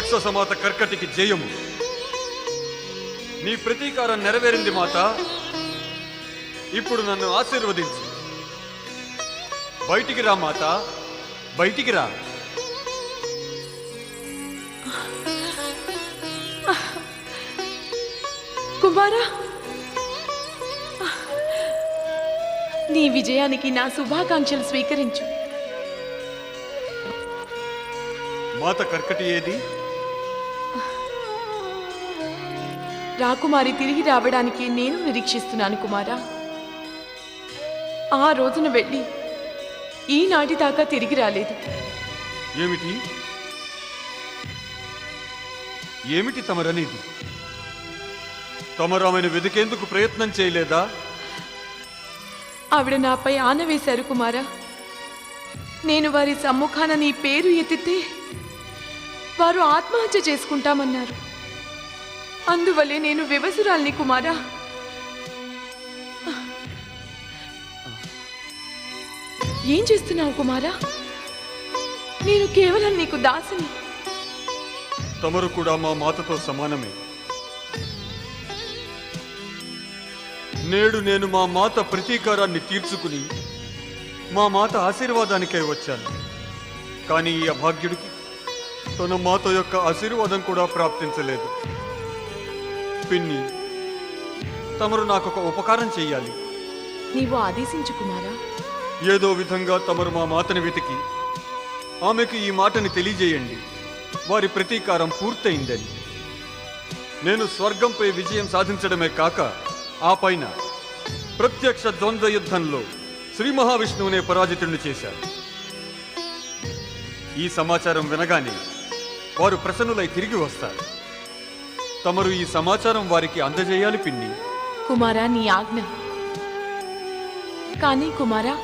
రాక్షసమాత కర్కటికి జయము. నీ ప్రతీకారం నెరవేరింది మాత. ఇప్పుడు నన్ను ఆశీర్వదించు. బయటికి రా మాత. బయటికి రా. కుమారా నీ విజయానికి నా శుభాకాంక్షలు స్వీకరించు. మాత కర్కటి ఏది? రాకుమారి తిరిగి రావడానికి నేను నిరీక్షిస్తున్నాను కుమారా. ఆ రోజున వెళ్ళి ఈనాటి దాకా తిరిగి రాలేదు. ఏమిటి? ఏమిటి తమరనేది? తమరు ఆమెను వెతికేందుకు ప్రయత్నం చేయలేదా? ఆవిడ నాపై ఆన వేశారు కుమారా. నేను వారి సమ్ముఖాన నీ పేరు ఎత్తితే వారు ఆత్మహత్య చేసుకుంటామన్నారు. అందువల్లే నేను వివసురాల్ని కుమారా. ఏం చేస్తున్నావు కుమారా? నేను కేవలం నీకు దాసిని. తమరు కూడా మా మాతతో సమానమే. నేడు నేను మా మాత ప్రతీకారాన్ని తీర్చుకుని మా మాత ఆశీర్వాదానికై వచ్చాను. కానీ ఈ అభాగ్యుడికి తన మాత యొక్క ఆశీర్వాదం కూడా ప్రాప్తించలేదు. పిన్ని తమరు నాకు ఒక ఉపకారం చెయ్యాలి. నీవు ఆదేశించు కుమారా ఏదో విధంగా తమరు మా మాతని వెతికి. ఆమెకు ఈ మాటని తెలియజేయండి. వారి ప్రతీకారం పూర్తయిందని. నేను స్వర్గంపై విజయం సాధించడమే కాక ఆ పైన ప్రత్యక్ష ద్వంద్వ యుద్ధంలో శ్రీ మహావిష్ణువునే పరాజితుడిని చేశారు. ఈ సమాచారం వినగానే వారు ప్రసన్నులై తిరిగి వస్తారు. తమరు ఈ సమాచారం వారికి అందజేయాలి పిన్ని. కుమారా నీ ఆజ్ఞ. కానీ కుమారా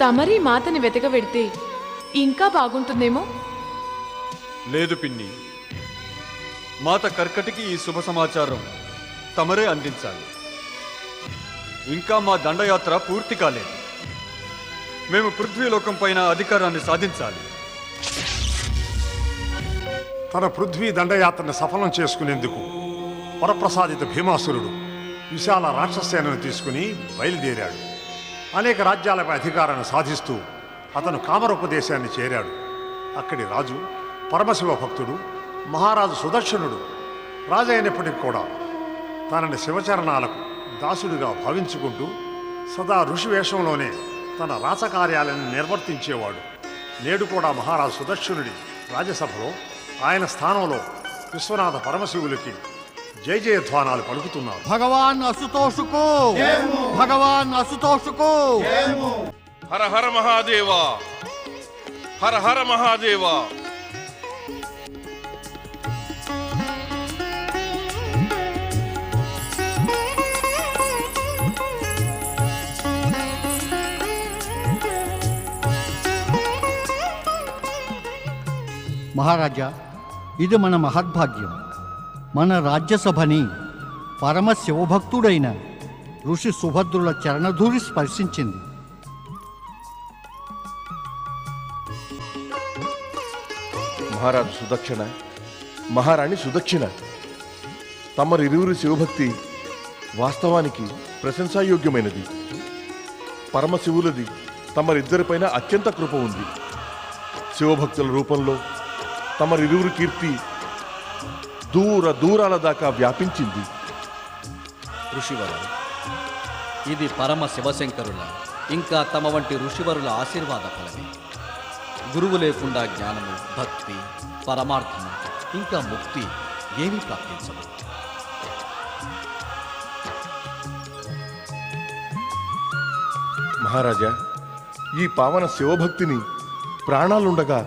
తమరి మాతని వెతకబెడితే ఇంకా బాగుంటుందేమో? లేదు పిన్ని. మాత కర్కటికి ఈ శుభ సమాచారం తమరే అందించాలి. ఇంకా మా దండయాత్ర పూర్తి కాలేదు. మేము పృథ్వీలోకం పైన అధికారాన్ని సాధించాలి. తన పృథ్వీ దండయాత్రను సఫలం చేసుకునేందుకు వరప్రసాదిత భీమాసురుడు విశాల రాక్షసేనను తీసుకుని బయలుదేరాడు. అనేక రాజ్యాలపై అధికారాన్ని సాధిస్తూ అతను కామరూపదేశాన్ని చేరాడు. అక్కడి రాజు పరమశివ భక్తుడు మహారాజు సుదర్శనుడు రాజైనప్పటికి కూడా తనని శివచరణాలకు దాసుడిగా భావించుకుంటూ సదా ఋషి వేషంలోనే తన రాచకార్యాలను నిర్వర్తించేవాడు. నేడు కూడా మహారాజు సుదర్శనుడి రాజ్యసభలో ఆయన స్థానంలో విశ్వనాథ పరమశివులకి జయ జయధ్వానాలు పలుకుతున్నారు. భగవాన్ అసుతోషుకు భగవాన్ అసుతోషుకు హర హర మహాదేవ! హర హర మహాదేవ! మహారాజా ఇది మన మహద్భాగ్యం. మన రాజ్యసభని పరమ శివభక్తుడైన ఋషి సుభద్రుల చరణధూరి స్పర్శించింది. మహారాజు సుదక్షిణ మహారాణి సుదక్షిణ. తమరిరువురి శివభక్తి వాస్తవానికి ప్రశంసాయోగ్యమైనది. పరమశివులది తమరిద్దరిపైన అత్యంత కృప ఉంది. శివభక్తుల రూపంలో తమరిరువురి కీర్తి దూర దూరాల దాకా వ్యాపించింది. ఋషివర ఇది పరమ శివశంకరుల ఇంకా తమ వంటి ఋషివరుల ఆశీర్వాద ఫలమే. గురువు లేకుండా జ్ఞానము భక్తి పరమార్థము ఇంకా ముక్తి ఏమీ ప్రాప్తించవు మహారాజా ఈ పావన శివభక్తిని ప్రాణాలుండగా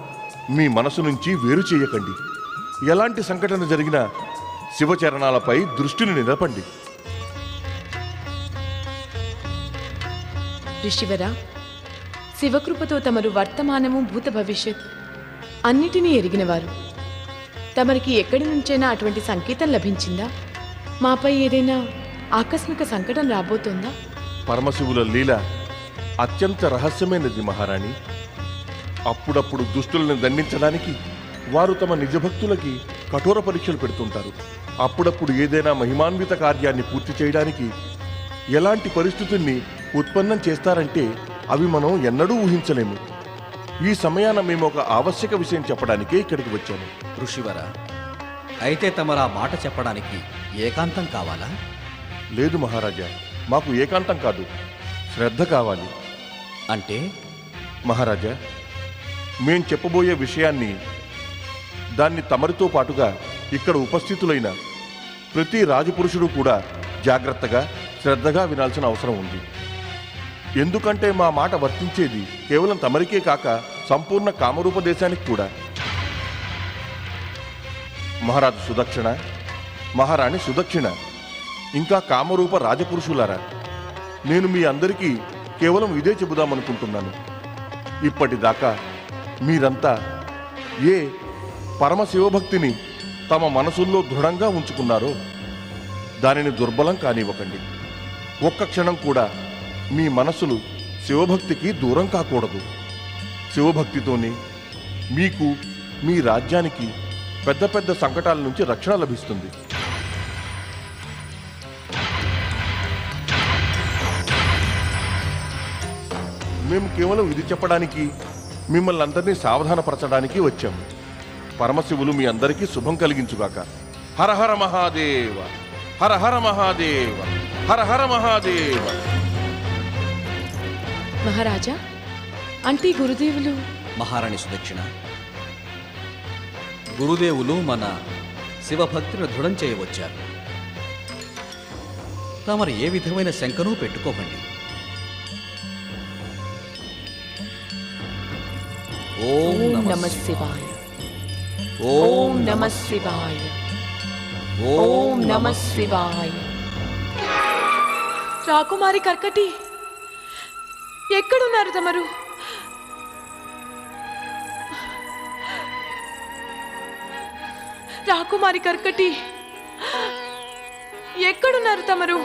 మీ మనసు నుంచి వేరు చేయకండి. ఎలాంటి సంఘటన జరిగినా శివచరణాలపై దృష్టిని నిలపండి. ఋషివర శివకృపతో తమరు వర్తమానము భూత భవిష్యత్ అన్నిటినీ ఎరిగినవారు. తమరికి ఎక్కడి నుంచైనా అటువంటి సంకేతం లభించిందా? మాపై ఏదైనా ఆకస్మిక సంకటం రాబోతోందా? పరమశివుల లీల అత్యంత రహస్యమైనది మహారాణి. అప్పుడప్పుడు దుష్టులను దండించడానికి వారు తమ నిజభక్తులకి కఠోర పరీక్షలు పెడుతుంటారు. అప్పుడప్పుడు ఏదైనా మహిమాన్విత కార్యాన్ని పూర్తి చేయడానికి ఎలాంటి పరిస్థితుల్ని ఉత్పన్నం చేస్తారంటే అవి మనం ఎన్నడూ ఊహించలేము. ఈ సమయాన మేము ఒక ఆవశ్యక విషయం చెప్పడానికే ఇక్కడికి వచ్చాము. ఋషివర అయితే తమరా మాట చెప్పడానికి ఏకాంతం కావాలా? లేదు మహారాజా మాకు ఏకాంతం కాదు శ్రద్ధ కావాలి. అంటే? మహారాజా మేం చెప్పబోయే విషయాన్ని దాన్ని తమరితో పాటుగా ఇక్కడ ఉపస్థితులైన ప్రతి రాజపురుషుడు కూడా జాగ్రత్తగా శ్రద్ధగా వినాల్సిన అవసరం ఉంది. ఎందుకంటే మా మాట వర్తించేది కేవలం తమరికే కాక సంపూర్ణ కామరూప దేశానికి కూడా. మహారాజు సుదక్షిణ మహారాణి సుదక్షిణ ఇంకా కామరూప రాజపురుషులారా నేను మీ అందరికీ కేవలం ఇదే చెబుదామనుకుంటున్నాను. ఇప్పటిదాకా మీరంతా ఏ పరమ శివభక్తిని తమ మనసుల్లో దృఢంగా ఉంచుకున్నారో దానిని దుర్బలం కానివ్వకండి. ఒక్క క్షణం కూడా మీ మనసులు శివభక్తికి దూరం కాకూడదు. శివభక్తితోనే మీకు మీ రాజ్యానికి పెద్ద పెద్ద సంకటాల నుంచి రక్షణ లభిస్తుంది. మేము కేవలం ఇది చెప్పడానికి మిమ్మల్ని అందరినీ సావధానపరచడానికి వచ్చాము పరమశివులు మీ అందరికీ శుభం కలిగించుగాక. హర హర మహాదేవ హర హర మహాదేవ హర హర మహాదేవ. మహారాజా అంటే గురుదేవులు? మహారాణి సుదక్షిణ గురుదేవులు మన శివభక్తిని దృఢం చేయవచ్చారు. తమరు ఏ విధమైన శంకను పెట్టుకోకండి. ఓం నమ శివాయ. ఓం ఓం నమ శివాయ. ఓం నమ శివాయ. రాకుమారి కర్కటి ఎక్కడున్నారు తమరు? రాకుమారి కర్కటి ఎక్కడున్నారు తమరు?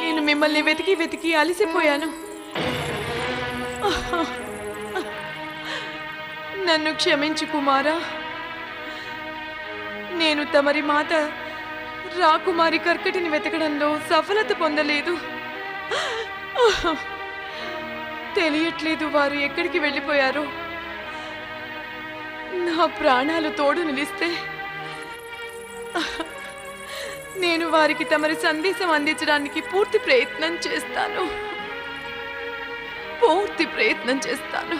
నేను మిమ్మల్ని వెతికి వెతికి అలసిపోయాను. నన్ను క్షమించు కుమారా. నేను తమరి మాత రాకుమారి కర్కటిని వెతకడంలో సఫలత పొందలేదు. తెలియట్లేదు వారు ఎక్కడికి వెళ్ళిపోయారో. నా ప్రాణాలు తోడు నిలిస్తే నేను వారికి తమరి సందేశం అందించడానికి పూర్తి ప్రయత్నం చేస్తాను. పూర్తి ప్రయత్నం చేస్తాను.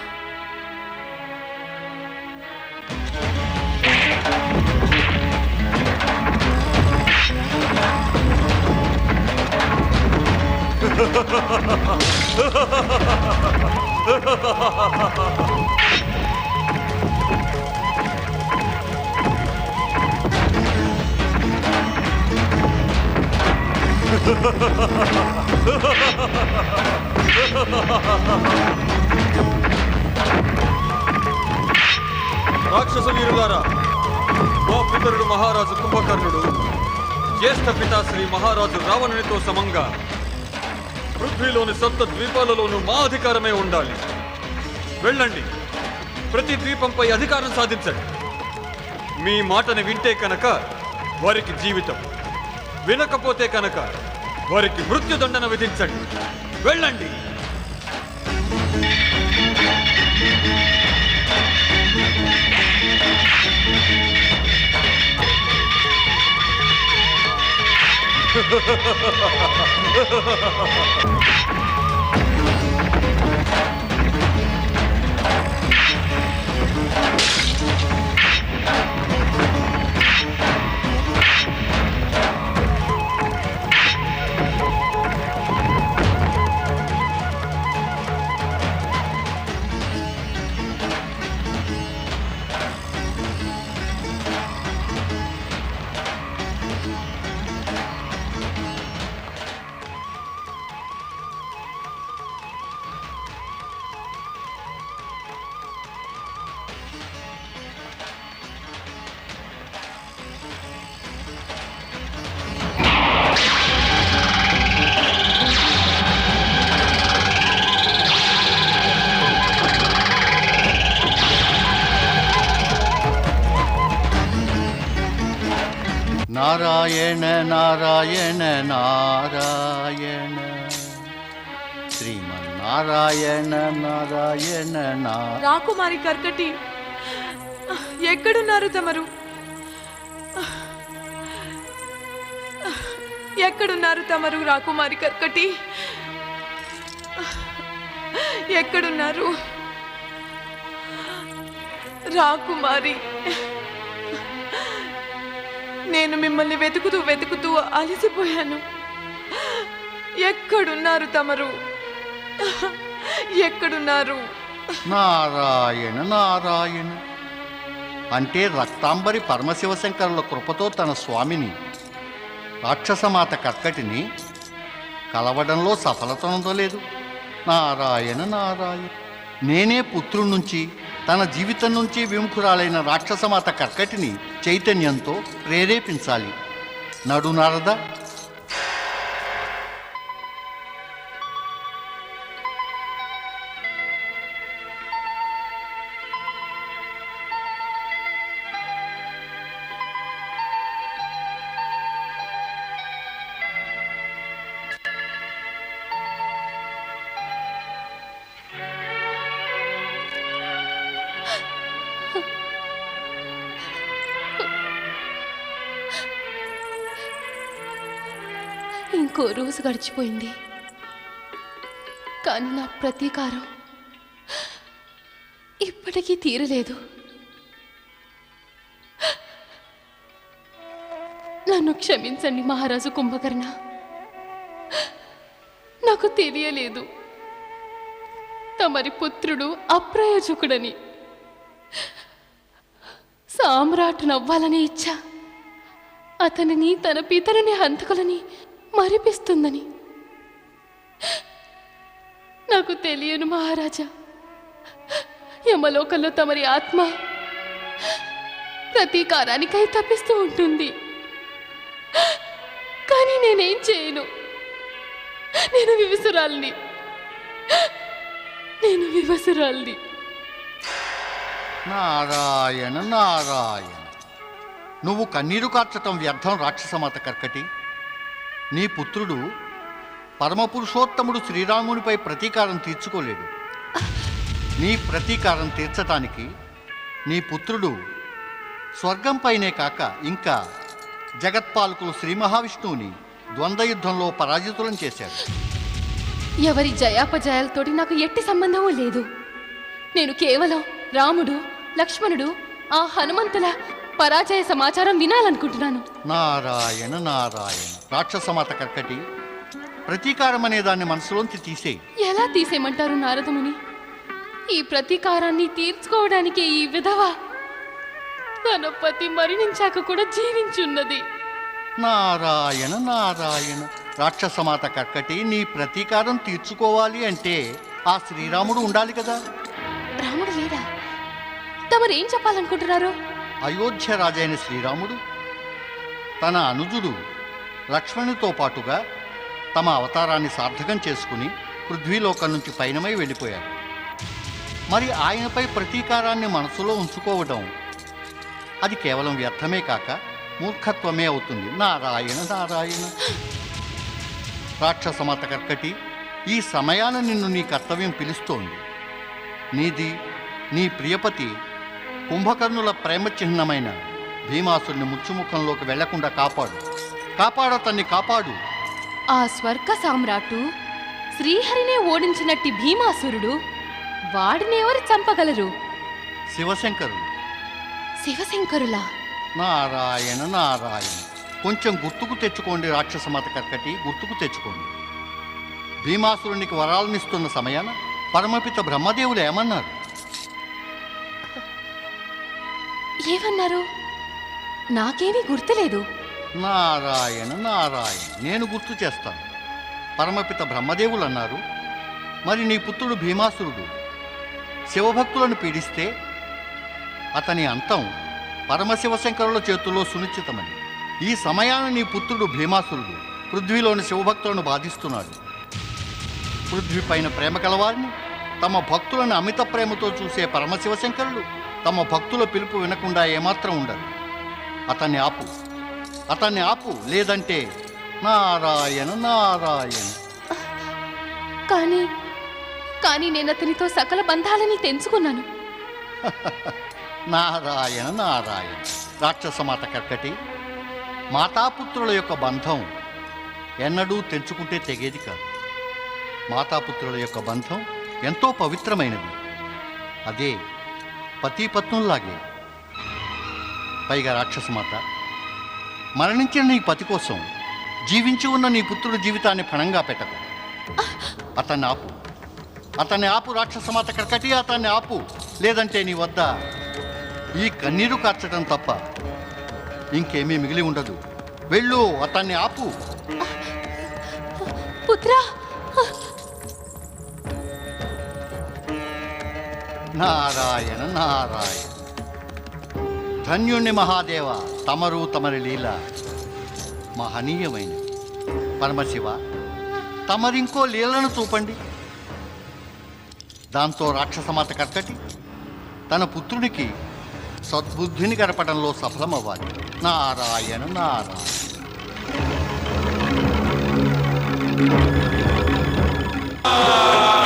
రాక్షస వీరులారా మా పితరుడు మహారాజు కుంభకర్ణుడు జ్యేష్ఠ పితా శ్రీ మహారాజు రావణునితో సమంగా పృథ్వీలోని సప్త ద్వీపాలలోనూ మా అధికారమే ఉండాలి. వెళ్ళండి. ప్రతి ద్వీపంపై అధికారం సాధించండి. మీ మాటని వింటే కనుక వారికి జీవితం వినకపోతే కనుక వారికి మృత్యుదండన విధించండి వెళ్ళండి Ha ha ha ha ha ha! Narayana. Srimannarayana Narayana నా రాకుమారి కర్కటి. ఎక్కడున్నారు తమరు? ఎక్కడున్నారు తమరు రాకుమారి కర్కటి? ఎక్కడున్నారు? రాకుమారి. నేను మిమ్మల్ని వెతుకుతూ వెతుకుతూ అలసిపోయాను. ఎక్కడున్నారు తమరు? ఎక్కడున్నారు? నారాయణ నారాయణ. అంటే రక్తాంబరి పరమశివశంకరుల కృపతో తన స్వామిని రాక్షసమాత కర్కటిని కలవడంలో సఫలత ఉండలేదు. నారాయణ నారాయణ. నేనే పుత్రుడి నుంచి తన జీవితం నుంచి విముఖురాలైన రాక్షసమాత కర్కటిని చైతన్యంతో ప్రేరేపించాలి. నడు నారద ఇంకో రోజు గడిచిపోయింది. కానీ నా ప్రతీకారం ఇప్పటికీ తీరలేదు. నన్ను క్షమించండి మహారాజు కుంభకర్ణ. నాకు తెలియలేదు. తమరి పుత్రుడు అప్రయోజకుడని. సామ్రాట్ నవ్వాలని ఇచ్చా. అతనిని తన పితరుని హంతకులని మరిపిస్తుందని. నాకు తెలియను మహారాజా. యమలోకంలో తమరి ఆత్మ ప్రతీకారానికై తప్పిస్తూ ఉంటుంది. కానీ నేనేం చేయను. నేను వివసురాల్ని. నేను వివసురాల్ని. నారాయణ నారాయణ. నువ్వు కన్నీరు కార్చటం వ్యర్థం రాక్షసమాత కర్కటి. నీ పుత్రుడు పరమపురుషోత్తముడు శ్రీరామునిపై ప్రతీకారం తీర్చుకోలేడు. నీ ప్రతీకారం తీర్చటానికి నీ పుత్రుడు స్వర్గంపైనే కాక ఇంకా జగత్పాలకులు శ్రీ మహావిష్ణువుని ద్వంద్వయుద్ధంలో పరాజితులం చేశాడు. ఎవరి జయాపజయాలతోటి నాకు ఎట్టి సంబంధం లేదు. నేను కేవలం రాముడు లక్ష్మణుడు ఆ హనుమంతుల పరాజయ సమాచారం వినాలనుకుంటున్నాను. నారాయణ నారాయణ. రాక్షసమాత కర్కటి ప్రతీకారం అనే దాన్ని మనసులోంచి తీసేయి ఎలా తీసేయమంటారు నారదముని? ఈ ప్రతీకారాన్ని తీర్చుకోవడానికి ఈ విధవ? తన పతి మరణించాక కూడా జీవించున్నది. నారాయణ నారాయణ. రాక్షసమాత కర్కటి నీ ప్రతీకారం తీర్చుకోవాలి అంటే ఆ శ్రీరాముడు ఉండాలి కదా? రాముడు లేడా? తమరేం చెప్పాలనుకుంటున్నారు? అయోధ్య రాజైన శ్రీరాముడు తన అనుజుడు లక్ష్మణునితో పాటుగా తమ అవతారాన్ని సార్థకం చేసుకుని పృథ్వీలోకం నుంచి పైనమై వెళ్ళిపోయారు. మరి ఆయనపై ప్రతీకారాన్ని మనసులో ఉంచుకోవడం అది కేవలం వ్యర్థమే కాక మూర్ఖత్వమే అవుతుంది. నారాయణ నారాయణ. రాక్షసమత కర్కటి ఈ సమయాన నిన్ను నీ కర్తవ్యం పిలుస్తోంది. నీది నీ ప్రియపతి కుంభకర్ణుల ప్రేమ చిహ్నమైన భీమాసుని ముచ్చుముఖంలోకి వెళ్ళకుండా కాపాడు. కాపాడతన్ని కాపాడు. ఆ స్వర్గ సామ్రాటు శ్రీహరినే ఓడించినట్టి భీమాసురుడు వాడిని ఎవరు చంపగలరు? శివశంకరుడు. శివశంకరులా? నారాయణ నారాయణ. కొంచెం గుర్తుకు తెచ్చుకోండి రాక్షసమాత కర్కటి గుర్తుకు తెచ్చుకోండి. భీమాసురునికి వరాలనిస్తున్న సమయాన పరమపిత బ్రహ్మదేవులు ఏమన్నారు? ఏమన్నారు? నాకేమీ గుర్తులేదు. నారాయణ నారాయణ నేను గుర్తు చేస్తాను. పరమపిత బ్రహ్మదేవులు అన్నారు మరి నీ పుత్రుడు భీమాసురుడు శివభక్తులను పీడిస్తే అతని అంతం పరమశివశంకరుల చేతుల్లో సునిశ్చితమని. ఈ సమయాన నీ పుత్రుడు భీమాసురుడు పృథ్వీలోని శివభక్తులను బాధిస్తున్నాడు. పృథ్వీ పైన ప్రేమ కలవారిని తమ భక్తులను అమిత ప్రేమతో చూసే పరమశివశంకరుడు తమ భక్తుల పిలుపు వినకుండా ఏమాత్రం ఉండరు. అతన్ని ఆపు. అతన్ని ఆపు లేదంటే నారాయణ నారాయణ. కానీ కానీ నేను అతనితో సకల బంధాలని తెంచుకున్నాను. నారాయణ నారాయణ. రాక్షసమాత కర్కటి మాతాపుత్రుల యొక్క బంధం ఎన్నడూ తెంచుకుంటే తెగేది కాదు. మాతాపుత్రుల యొక్క బంధం ఎంతో పవిత్రమైనది. అదే పతి పత్నుల్లాగే పైగా రాక్షసమాత మరణించిన నీ పతి కోసం జీవించి ఉన్న నీ పుత్రుడు జీవితాన్ని పణంగా పెట్టకు. అతన్ని ఆపు. అతన్ని ఆపు రాక్షసమాత కర్కటి అతన్ని ఆపు. లేదంటే నీ వద్ద ఈ కన్నీరు కార్చడం తప్ప ఇంకేమీ మిగిలి ఉండదు. వెళ్ళు అతన్ని ఆపు. పుత్రా! నారాయణ నారాయణ. ధన్యుణ్ణి మహాదేవ తమరు తమరి లీల. మహనీయమైన పరమశివ తమరింకో లీలను చూపండి. దాంతో రాక్షసమాత కర్కటి తన పుత్రునికి సద్బుద్ధిని గడపడంలో సఫలమవ్వాలి. నారాయణ నారాయణ. Ah!